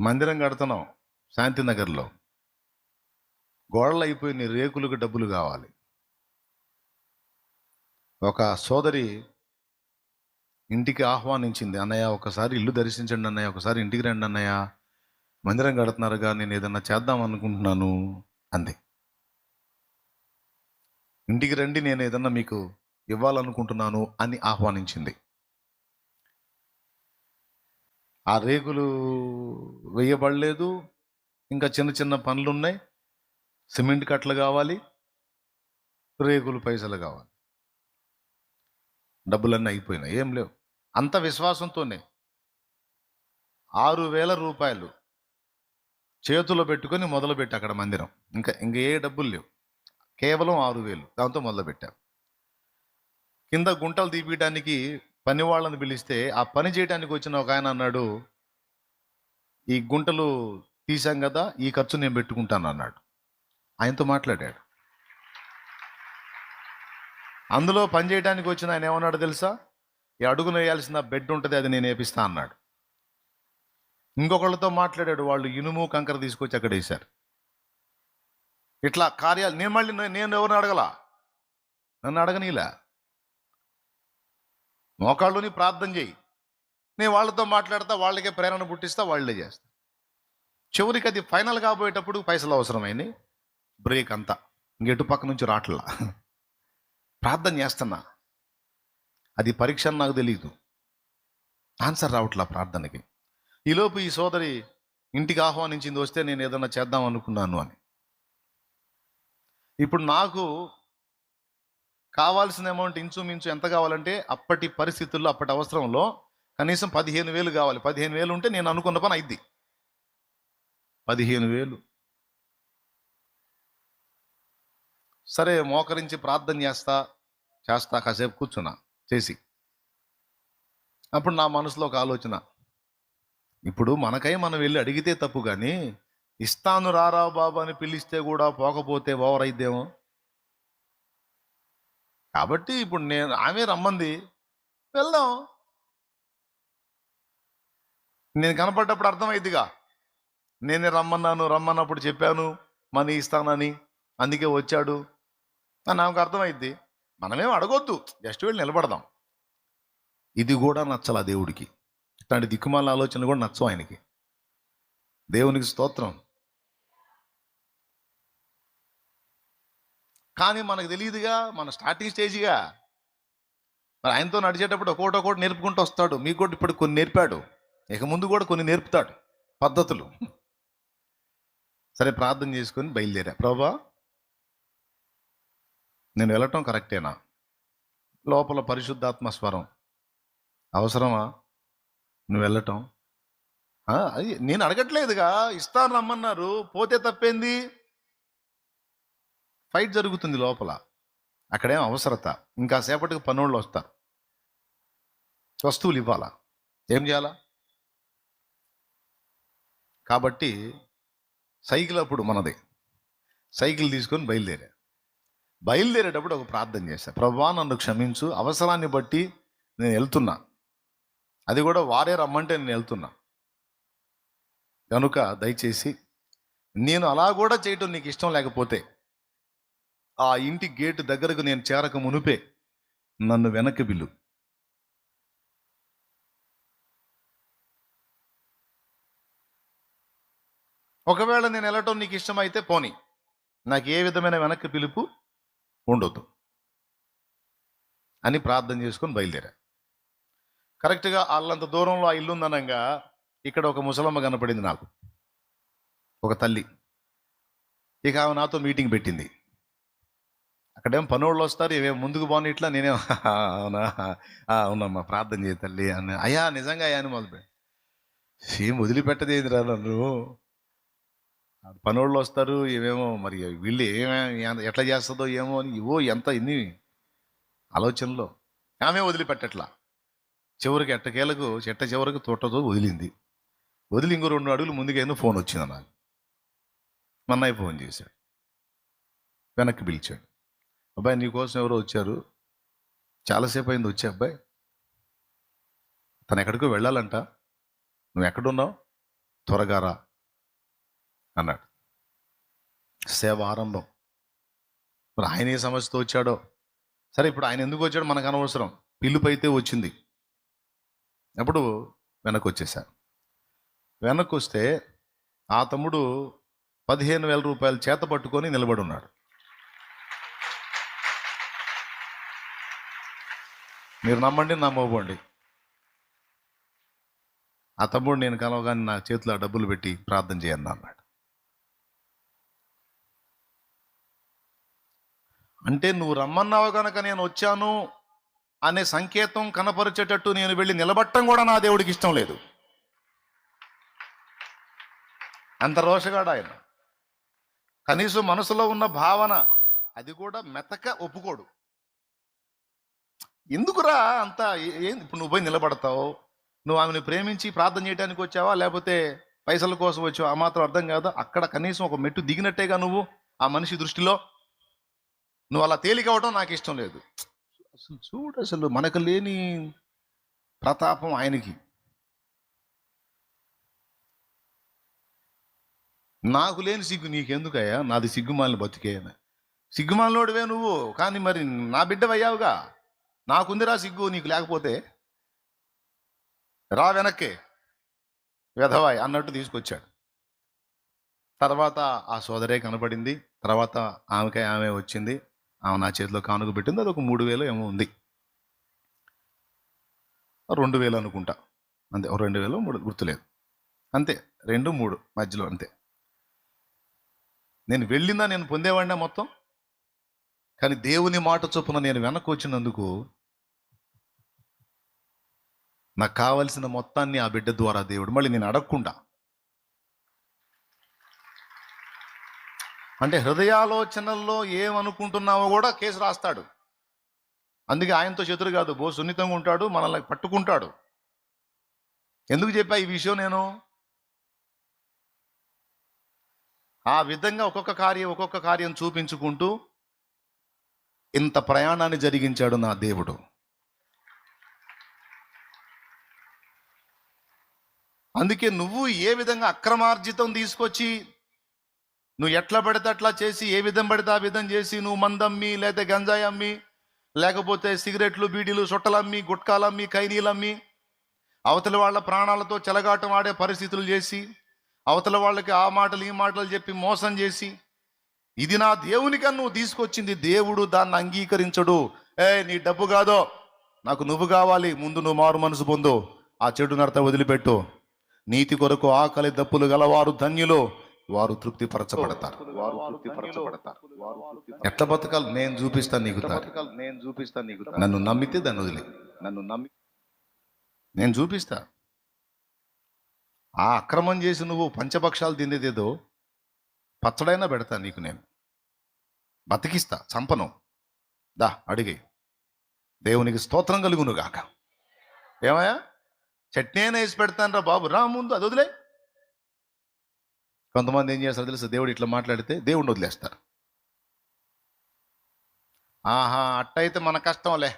మందిరం కడుతున్నాం శాంతినగర్లో. గోడలు అయిపోయిన రేకులకు డబ్బులు కావాలి. ఒక సోదరి ఇంటికి ఆహ్వానించింది అన్నయ్య ఒకసారి ఇల్లు దర్శించండి అన్నయ్య ఒకసారి ఇంటికి రండి అన్నయ్య మందిరం కడుతున్నారుగా నేను ఏదన్నా చేద్దాం అనుకుంటున్నాను అంది. ఇంటికి రండి నేను ఏదన్నా మీకు ఇవ్వాలనుకుంటున్నాను అని ఆహ్వానించింది. ఆ రేకులు వేయబడలేదు. ఇంకా చిన్న చిన్న పనులు ఉన్నాయి సిమెంట్ కట్టలు కావాలి. రేకులు పైసలు కావాలి. డబ్బులన్నీ అయిపోయినాయి. ఏం లేవు. అంత విశ్వాసంతోనే ఆరు వేల రూపాయలు చేతిలో పెట్టుకొని మొదలుపెట్టి అక్కడ మందిరం. ఇంకా ఇంకా ఏ డబ్బులు లేవు. కేవలం ఆరు వేలు. దాంతో మొదలుపెట్టాం. కింద గుంటలు తీపియడానికి పని వాళ్ళని పిలిస్తే ఆ పని చేయడానికి వచ్చిన ఒక ఆయన అన్నాడు ఈ గుంటలు తీసాం కదా ఈ ఖర్చు నేను పెట్టుకుంటాను అన్నాడు. ఆయనతో మాట్లాడాడు. అందులో పని చేయడానికి వచ్చిన ఆయన ఏమన్నాడు తెలుసా? ఈ అడుగున వేయాల్సిన బెడ్ ఉంటుంది అది నేను వేపిస్తా అన్నాడు. ఇంకొకళ్ళతో మాట్లాడాడు వాళ్ళు ఇనుము కంకర తీసుకొచ్చి అక్కడ వేశారు. ఇట్లా కార్యాలు నేను మళ్ళీ నేను ఎవరిని అడగలా? నన్ను అడగనీలా? మోకాళ్ళుని ప్రార్థన చేయి. నేను వాళ్ళతో మాట్లాడతా వాళ్ళకే ప్రేరణ పుట్టిస్తా వాళ్ళే చేస్తా చివరికి అది ఫైనల్ కాబోయేటప్పుడు పైసలు అవసరమైంది. బ్రేక్ అంతా. ఇంకెటు పక్క నుంచి రాట్లా. ప్రార్థన చేస్తున్నా. అది పరీక్ష అని నాకు తెలియదు ఆన్సర్ రావట్లా ప్రార్థనకి. ఈలోపు ఈ సోదరి ఇంటికి ఆహ్వానించింది వస్తే నేను ఏదైనా చేద్దాం అనుకున్నాను అని. ఇప్పుడు నాకు కావాల్సిన అమౌంట్ ఇంచుమించు ఎంత కావాలంటే అప్పటి పరిస్థితుల్లో అప్పటి అవసరంలో కనీసం పదిహేను వేలు కావాలి. పదిహేను వేలు ఉంటే నేను అనుకున్న పని అయింది పదిహేను వేలు. సరే మోకరించి ప్రార్థన చేస్తా చేస్తా కాసేపు కూర్చున్నా చేసి. అప్పుడు నా మనసులో ఒక ఆలోచన. ఇప్పుడు మనకై మనం వెళ్ళి అడిగితే తప్పు కానీ ఇస్తాను రారా బాబు అని పిలిస్తే కూడా పోకపోతే ఓవర్ అయిద్దేమో. కాబట్టి ఇప్పుడు నేను ఆమె రమ్మంది వెళ్దాం. నేను కనపడ్డప్పుడు అర్థమైద్దిగా. నేనే రమ్మన్నాను రమ్మన్నప్పుడు చెప్పాను మనీ ఇస్తానని అందుకే వచ్చాడు. అని నాకు అర్థమైద్ది. మనమేం అడగొద్దు జస్ట్ వెళ్ళి నిలబడదాం. ఇది కూడా నచ్చలా దేవుడికి. ఇట్లాంటి దిక్కుమాల ఆలోచనలు కూడా నచ్చవు ఆయనకి. దేవునికి స్తోత్రం. కానీ మనకు తెలియదుగా మన స్టార్టింగ్ స్టేజ్గా మరి ఆయనతో నడిచేటప్పుడు ఒక్కోటి ఒకటి నేర్పుకుంటూ వస్తాడు. మీకు కూడా ఇప్పుడు కొన్ని నేర్పాడు. ఇక ముందు కూడా కొన్ని నేర్పుతాడు. పద్ధతులు. సరే ప్రార్థన చేసుకొని బయలుదేరా. ప్రభా నేను వెళ్ళటం కరెక్టేనా? లోపల పరిశుద్ధాత్మ స్వరం. అవసరమా? నువ్వు వెళ్ళటం? అది నేను అడగట్లేదుగా. ఇస్తాను రమ్మన్నారు. పోతే తప్పేంది? ఫైట్ జరుగుతుంది లోపల. అక్కడేం అవసరత. ఇంకా సేపటికి పనులు వస్తారు వస్తువులు ఇవ్వాలా? ఏం చేయాలా? కాబట్టి సైకిల్ అప్పుడు మనది. సైకిల్ తీసుకొని బయలుదేరా. బయలుదేరేటప్పుడు ఒక ప్రార్థన చేశా ప్రభా నన్ను క్షమించు. అవసరాన్ని బట్టి నేను వెళ్తున్నా. అది కూడా వారే రమ్మంటే నేను వెళ్తున్నా. కనుక దయచేసి నేను అలా కూడా చేయటం నీకు ఇష్టం లేకపోతే ఆ ఇంటి గేటు దగ్గరకు నేను చేరక మునుపే నన్ను వెనక్కి బిల్లు ఒకవేళ నేను వెళ్ళటం నీకు ఇష్టమైతే పోనీ. నాకు ఏ విధమైన వెనక్కి పిలుపు ఉండొద్దు. అని ప్రార్థన చేసుకొని బయలుదేరా. కరెక్ట్గా వాళ్ళంత దూరంలో ఆ ఇల్లు ఉందనంగా ఇక్కడ ఒక ముసలమ్మ కనపడింది నాకు. ఒక తల్లి. ఇక ఆమె నాతో మీటింగ్ పెట్టింది. అక్కడేం పనోళ్ళు వస్తారు ఇవేం ముందుకు పోనీ ఇట్లా నేనే అవునా? అవునమ్మా ప్రార్థన చేయ తల్లి అని. అయ్యా నిజంగా అయ్యా అని మొదలు ఏం వదిలిపెట్టదేదిరా నన్ను? పనోళ్ళు వస్తారు ఇవేమో మరి వీళ్ళు ఏమే ఎట్లా చేస్తుందో ఏమో అని ఇవో ఎంత ఇన్ని ఆలోచనలో. ఆమె వదిలిపెట్టట్లా. చివరికి ఎట్టకేలకు చెట్ట చివరికి తోటతో వదిలింది. వదిలి ఇంకో రెండు అడుగులు ముందుకైనా ఫోన్ వచ్చింది నాకు. మన్నయ్య ఫోన్ చేశాడు. వెనక్కి పిలిచాడు. అబ్బాయి నీకోసం ఎవరో వచ్చారు. చాలాసేపు అయింది వచ్చే అబ్బాయి. తను ఎక్కడికో వెళ్ళాలంట. నువ్వు ఎక్కడున్నావు? త్వరగా రా అన్నాడు. సేవ ఆరంభం. మరి ఆయన ఏ సమస్యతో వచ్చాడో? సరే ఇప్పుడు ఆయన ఎందుకు వచ్చాడో మనకు అనవసరం. పిలుపు అయితే వచ్చింది. అప్పుడు వెనక్కి వచ్చేసాను వెనక్కి వస్తే ఆ తమ్ముడు పదిహేను వేల రూపాయలు చేత పట్టుకొని నిలబడి ఉన్నాడు. మీరు నమ్మండి నమ్మబోండి ఆ తమ్ముడు నేను కలవగానే నా చేతిలో డబ్బులు పెట్టి ప్రార్థన చేయను అన్నాడు. అంటే నువ్వు రమ్మన్నావు కనుక నేను వచ్చాను అనే సంకేతం కనపరిచేటట్టు నేను వెళ్ళి నిలబట్టం కూడా నా దేవుడికి ఇష్టం లేదు. అంత రోషగాడు ఆయన. కనీసం మనసులో ఉన్న భావన అది కూడా మెతక ఒప్పుకోడు. ఎందుకురా అంత? ఏంది? ఏం ఇప్పుడు నువ్వు పోయి నిలబడతావు. నువ్వు ఆమెను ప్రేమించి ప్రార్థన చేయడానికి వచ్చావా? లేకపోతే పైసల కోసం వచ్చావా? ఆ మాత్రం అర్థం కాదు? అక్కడ కనీసం ఒక మెట్టు దిగినట్టేగా నువ్వు ఆ మనిషి దృష్టిలో? నువ్వు అలా తేలిక అవడం నాకు ఇష్టం లేదు. అసలు చూడు అసలు మనకు లేని ప్రతాపం ఆయనకి. నాకు లేని సిగ్గు నీకెందుకయ్యా? నాది సిగ్గుమాలిన బతికేయన సిగ్గుమాలినోడివే నువ్వు. కానీ మరి నా బిడ్డవయ్యావుగా? నాకుందిరా సిగ్గు నీకు లేకపోతే రా వెనక్కే వెధవాయ్ అన్నట్టు తీసుకొచ్చాడు. తర్వాత ఆ సోదరే కనపడింది తర్వాత ఆమెకే ఆమె వచ్చింది ఆమె నా చేతిలో కానుక పెట్టింది అది ఒక మూడు వేలు ఏమో ఉంది. రెండు వేలు అనుకుంటా అంతే రెండు వేలు మూడు గుర్తులేదు. అంతే రెండు మూడు మధ్యలో అంతే. నేను వెళ్ళిందా నేను పొందేవాడినా మొత్తం కానీ దేవుని మాట చొప్పున నేను వెనక్కి వచ్చినందుకు నాకు కావలసిన మొత్తాన్ని ఆ బిడ్డ ద్వారా దేవుడు మళ్ళీ నేను అడగకుండా. అంటే హృదయాలోచనల్లో ఏమనుకుంటున్నావో కూడా కేసు రాస్తాడు. అందుకే ఆయనతో శత్రు కాదు బో సున్నితంగా ఉంటాడు మనల్ని పట్టుకుంటాడు. ఎందుకు చెప్పా ఈ విషయం నేను? ఆ విధంగా ఒక్కొక్క కార్యం ఒక్కొక్క కార్యం చూపించుకుంటూ ఇంత ప్రయాణాన్ని జరిగించాడు నా దేవుడు. అందుకే నువ్వు ఏ విధంగా అక్రమార్జితం తీసుకొచ్చి నువ్వు ఎట్లా పడితే అట్లా చేసి ఏ విధం పడితే ఆ విధం చేసి నువ్వు మందమ్మి లేదా గంజాయి అమ్మి లేకపోతే సిగరెట్లు బీడీలు సొట్టలమ్మి గుట్కాలమ్మి కైనీలమ్మి అవతల వాళ్ళ ప్రాణాలతో చెలగాటం ఆడే పరిస్థితులు చేసి అవతల వాళ్ళకి ఆ మాటలు ఈ మాటలు చెప్పి మోసం చేసి ఇది నా దేవునికని నువ్వు తీసుకొచ్చింది దేవుడు దాన్ని అంగీకరించడు. ఏ నీ డబ్బు కాదో నాకు నువ్వు కావాలి ముందు నువ్వు మారు మనసు పొందు ఆ చెడు నడత వదిలిపెట్టు. నీతి కొరకు ఆకలి దప్పులు గలవారు ధన్యులు. వారు తృప్తి పరచబడతారు వారు తృప్తి పరచబడతారు ఎట్లా బతకాలి? నేను చూపిస్తాను నీకు. నేను చూపిస్తాను నీకు నన్ను నమ్మితే దాన్ని వదిలే. నన్ను నమ్మి నేను చూపిస్తా. ఆ అక్రమం చేసి నువ్వు పంచపక్షాలు తినేదేదో పచ్చడైనా పెడతా నీకు నేను. బతికిస్తా చంపను. దా అడిగి. దేవునికి స్తోత్రం కలుగును గాక ఏమయ్యా? చట్నీ అయినా వేసి పెడతానరా బాబు. రా ముందు అది వదిలే. కొంతమంది ఏం చేస్తారు తెలుసు? దేవుడు ఇట్లా మాట్లాడితే దేవుడిని వదిలేస్తారు. ఆహా అట్టయితే మన కష్టంలే